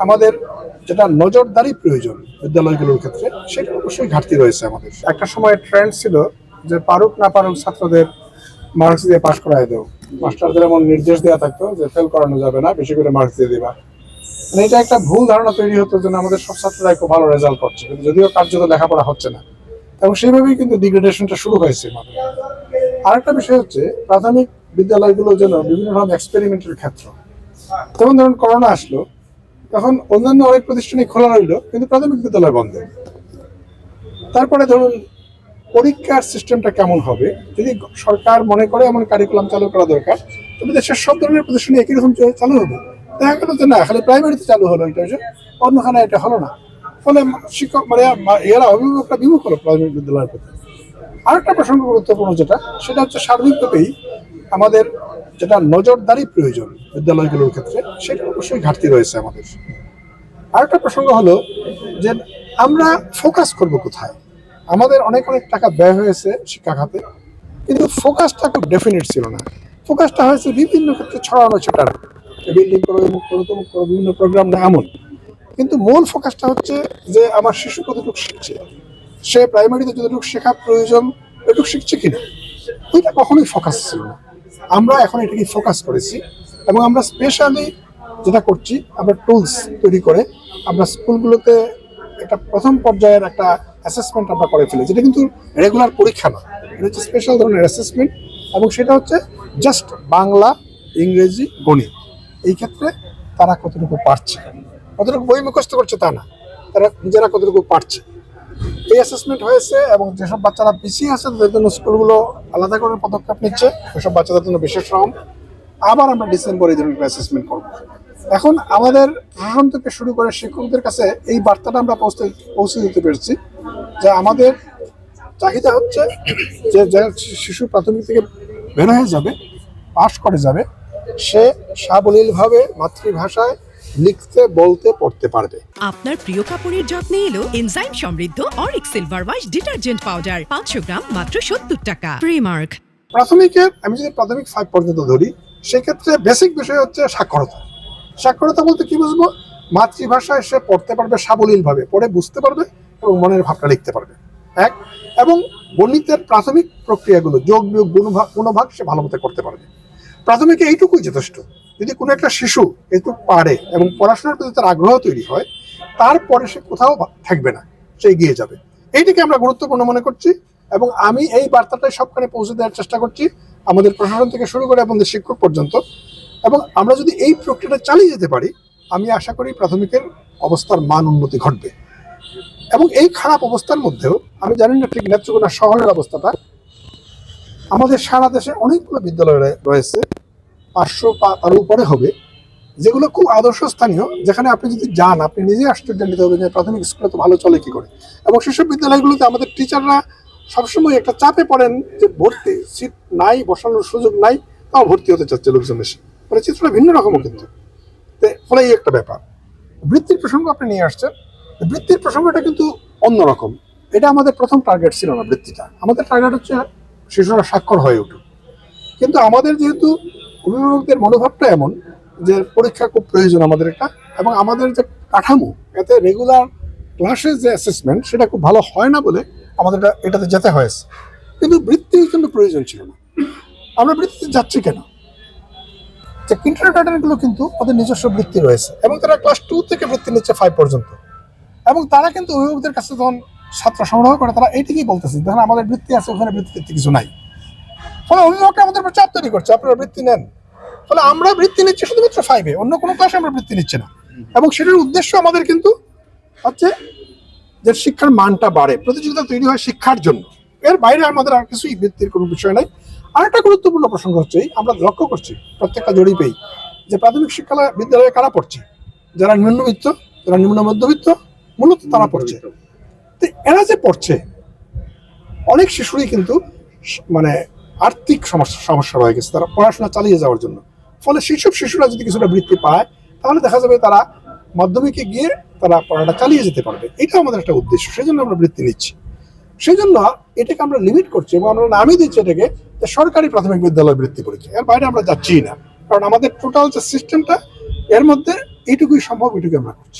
আমাদের যেটা নজরদারি প্রয়োজন বিদ্যালয়গুলোর ক্ষেত্রে সেটা অবশ্যই ঘাটতি রয়েছে আমাদের। একটা সময় ট্রেন্ড ছিল যে পারুক না পারুক ছাত্রদের মার্কস দিয়ে পাশ করায় দেও। মাস্টারদের এমন নির্দেশ দেওয়া থাকতো যে ফেল করানো যাবে না, বেশি করে মার্কস দিয়ে দিবা। মানে এটা একটা ভুল ধারণা তৈরি হতো যে আমাদের সব ছাত্ররা খুব ভালো রেজাল্ট করছে কিন্তু যদিও কার্যত লেখাপড়া হচ্ছে না। এবং সেইভাবেই কিন্তু ডিগ্রেডেশনটা শুরু হয়েছে আমাদের। আরেকটা বিষয় হচ্ছে, প্রাথমিক বিদ্যালয়গুলো যেন বিভিন্ন রকম এক্সপেরিমেন্টের ক্ষেত্র। যেমন ধরুন করোনা আসলো তখন অন্যান্য অনেক প্রতিষ্ঠানই খোলা রইল, কিন্তু প্রাথমিক বিদ্যালয় বন্ধ। তারপরে ধরুন, পরীক্ষার সিস্টেমটা কেমন হবে? যদি সরকার মনে করে এমন কারিকুলাম চালু করা দরকার তবে দেশের সব ধরনের প্রতিষ্ঠানে একই রকম চালু হবে। দেখা গেল যে না, খালি প্রাইমারিতে চালু হলো এটা যে অন্যখানে এটা হলো না। ফলে শিক্ষক মানে এরা অভিভাবকরা বিমুখ হলো প্রাথমিক বিদ্যালয়ের প্রতি। আরেকটা প্রসঙ্গ গুরুত্বপূর্ণ যেটা, সেটা হচ্ছে সার্বিকভাবেই আমাদের যেটা নজরদারি প্রয়োজন বিদ্যালয়গুলোর ক্ষেত্রে, সেটা অবশ্যই ঘাটতি রয়েছে আমাদের। আরেকটা প্রসঙ্গ হলো যে আমরা ফোকাস করব কোথায়? আমাদের অনেক অনেক টাকা ব্যয় হয়েছে শিক্ষা খাতে, কিন্তু ফোকাসটা খুব ডেফিনেট ছিল না। ফোকাসটা হয়েছে বিভিন্ন ক্ষেত্রে ছড়ানো ছেটানো। বিল্ডিং করো অমুক করো তমুক করো, বিভিন্ন প্রোগ্রাম না এমন। কিন্তু মূল ফোকাসটা হচ্ছে যে আমার শিশু কতটুকু শিখছে? সে প্রাইমারিতে যতটুকু শেখা প্রয়োজন এটুকু শিখছে কিনা? ওইটা কখনোই ফোকাস ছিল না। আমরা এখন এটাকে ফোকাস করেছি এবং আমরা স্পেশালি যেটা করছি, আমরা টুলস তৈরি করে আমরা স্কুলগুলোতে একটা প্রথম পর্যায়ের একটা অ্যাসেসমেন্ট আমরা করে ফেলি যেটা কিন্তু রেগুলার পরীক্ষা না। এটা হচ্ছে স্পেশাল ধরনের অ্যাসেসমেন্ট এবং সেটা হচ্ছে জাস্ট বাংলা, ইংরেজি, গণিত। এই ক্ষেত্রে তারা কতটুকু পারছে? কতটুকু বই মুখস্থ করছে তা না। তারা নিজেরা কতটুকু পারছে? এই অ্যাসেসমেন্ট হয়েছে এবং যেসব বাচ্চারা পিছিয়ে আছে, তাদের জন্য স্কুলগুলো আলাদা করে পদক্ষেপ নিচ্ছে। সেসব বাচ্চাদের জন্য বিশেষ রকম। আবার আমরা ডিসেম্বর এই ধরনের অ্যাসেসমেন্ট করব। এখন আমাদের প্রশাসন থেকে শুরু করে শিক্ষকদের কাছে এই বার্তাটা আমরা পৌঁছে পৌঁছে দিতে পেরেছি যে আমাদের চাহিদা হচ্ছে যে যে শিশু প্রাথমিক থেকে বের হয়ে যাবে, পাশ করে যাবে, সে সাবলীলভাবে মাতৃভাষায় লিখতে বলতে পড়তে পারবে। আপনার প্রিয় কাপড়ের যত্নে এলো এনজাইম সমৃদ্ধ অরিক সিলভার ওয়াশ ডিটারজেন্ট পাউডার পাঁচশো গ্রাম মাত্র সত্তর টাকা। প্রিমার্ক প্রাথমিকের আমি যদি প্রাথমিক ফাইভ পর্যন্ত ধরি সেক্ষেত্রে বেসিক বিষয় হচ্ছে সাক্ষরতা। সাক্ষরতা বলতে কি বুঝব? মাতৃভাষায় সে পড়তে পারবে সাবলীলভাবে পড়ে বুঝতে পারবে এবং মনের ভাবটা লিখতে পারবে। এক এবং গণিতের প্রাথমিক প্রক্রিয়াগুলো যোগ বিয়োগ গুণভাগ গুণভাগ সে ভালো মতো করতে পারবে। প্রাথমিকে এইটুকুই যথেষ্ট। যদি কোনো একটা শিশু এইটুকু পারে এবং পড়াশোনার প্রতি তার আগ্রহ তৈরি হয়, তারপরে সে কোথাও থাকবে না, সে এগিয়ে যাবে। এইটিকে আমরা গুরুত্বপূর্ণ মনে করছি এবং আমি এই বার্তাটাই সবখানে পৌঁছে দেওয়ার চেষ্টা করছি আমাদের প্রশাসন থেকে শুরু করে আমাদের শিক্ষক পর্যন্ত। এবং আমরা যদি এই প্রক্রিয়াটা চালিয়ে যেতে পারি, আমি আশা করি প্রাথমিকের অবস্থার মান উন্নতি ঘটবে। এবং এই খারাপ অবস্থার মধ্যেও, আমি জানি না ঠিক নেত্রকোনা শহরের অবস্থাটা, আমাদের সারা দেশে অনেকগুলো বিদ্যালয় রয়ে- রয়েছে। পাঁচশো তার উপরে হবে, যেগুলো খুব আদর্শ স্থানীয়, যেখানে আপনি যদি যান, আপনি নিজে আশ্চর্যান্বিত হবেন যে প্রাথমিক স্কুলে তো ভালো চলে কি করে। এবং সেসব বিদ্যালয়গুলোতে আমাদের টিচাররা সবসময় একটা চাপে পড়েন যে ভর্তি সিট নাই, বসানোর সুযোগ নাই, তাও ভর্তি হতে চাচ্ছে লোকজন এসে। মানে চিত্রটা ভিন্ন রকমও কিন্তু। ফলে এই একটা ব্যাপার। বৃত্তির প্রসঙ্গ আপনি নিয়ে আসছেন। বৃত্তির প্রসঙ্গটা কিন্তু অন্যরকম এটা আমাদের প্রথম টার্গেট ছিল না বৃত্তিটা। আমাদের টার্গেট হচ্ছে শিশুরা স্বাক্ষর হয়ে উঠুক। কিন্তু আমাদের যেহেতু অভিভাবকদের মনোভাবটা এমন যে পরীক্ষা খুব প্রয়োজন আমাদের একটা, এবং আমাদের যে কাঠামো, এতে রেগুলার ক্লাসের যে অ্যাসেসমেন্ট সেটা খুব ভালো হয় না বলে আমাদের এটা- এটাতে যেতে হয়েছে। কিন্তু বৃত্তি কিন্তু প্রয়োজন ছিল না। আমরা বৃত্তিতে যাচ্ছি কেন? যে কিন্টারগার্ডেনগুলো কিন্তু ওদের নিজস্ব বৃত্তি রয়েছে, এবং তারা ক্লাস টু থেকে বৃত্তি নিচ্ছে ফাইভ পর্যন্ত। এবং তারা কিন্তু অভিভাবকদের কাছে যখন ছাত্র সংগ্রহ করে, তারা এইটিকেই বলতেছে, দেখেন আমাদের বৃত্তি আছে, ওখানে বৃত্তি টিত্তি কিছু নাই। ফলে অভিভাবকরা আমাদের উপর চাপ তৈরি করছে আপনারা বৃত্তি নেন। ফলে আমরা বৃত্তি নিচ্ছি শুধুমাত্র ফাইভে অন্য কোনো ক্লাসে আমরা বৃত্তি নিচ্ছি না। এবং সেটার উদ্দেশ্য আমাদের কিন্তু হচ্ছে যে শিক্ষার মানটা বাড়ে প্রতিযোগিতা তৈরি হয় শিক্ষার জন্য। এর বাইরে আমাদের আর কিছুই বৃত্তির কোনো বিষয় নাই। আরেকটা গুরুত্বপূর্ণ প্রসঙ্গ হচ্ছে আমরা লক্ষ্য করছি প্রত্যেকটা জরিপেই যে প্রাথমিক শিক্ষালয় বিদ্যালয়ে কারা পড়ছে? যারা নিম্নবিত্ত যারা নিম্ন মধ্যবিত্ত মূলত তারা পড়ছে। তো এরা যে পড়ছে অনেক শিশুরই কিন্তু মানে আর্থিক সমস্যা সমস্যা রয়ে গেছে, তারা পড়াশোনা চালিয়ে যাওয়ার জন্য। ফলে সেসব শিশুরা যদি কিছুটা বৃত্তি পায়, তাহলে দেখা যাবে তারা মাধ্যমিকে গিয়ে তারা পড়াটা চালিয়ে যেতে পারবে। এটা আমাদের একটা উদ্দেশ্য সেই জন্য আমরা বৃত্তি নিচ্ছি। সেই জন্য এটাকে আমরা লিমিট করছি এবং আমরা নামই দিচ্ছি এটাকে যে সরকারি প্রাথমিক বিদ্যালয় বৃত্তি পরীক্ষা। এর বাইরে আমরা যাচ্ছি না। কারণ আমাদের টোটাল যে সিস্টেমটা এর মধ্যে এইটুকুই সম্ভব, এটুকুই আমরা করছি।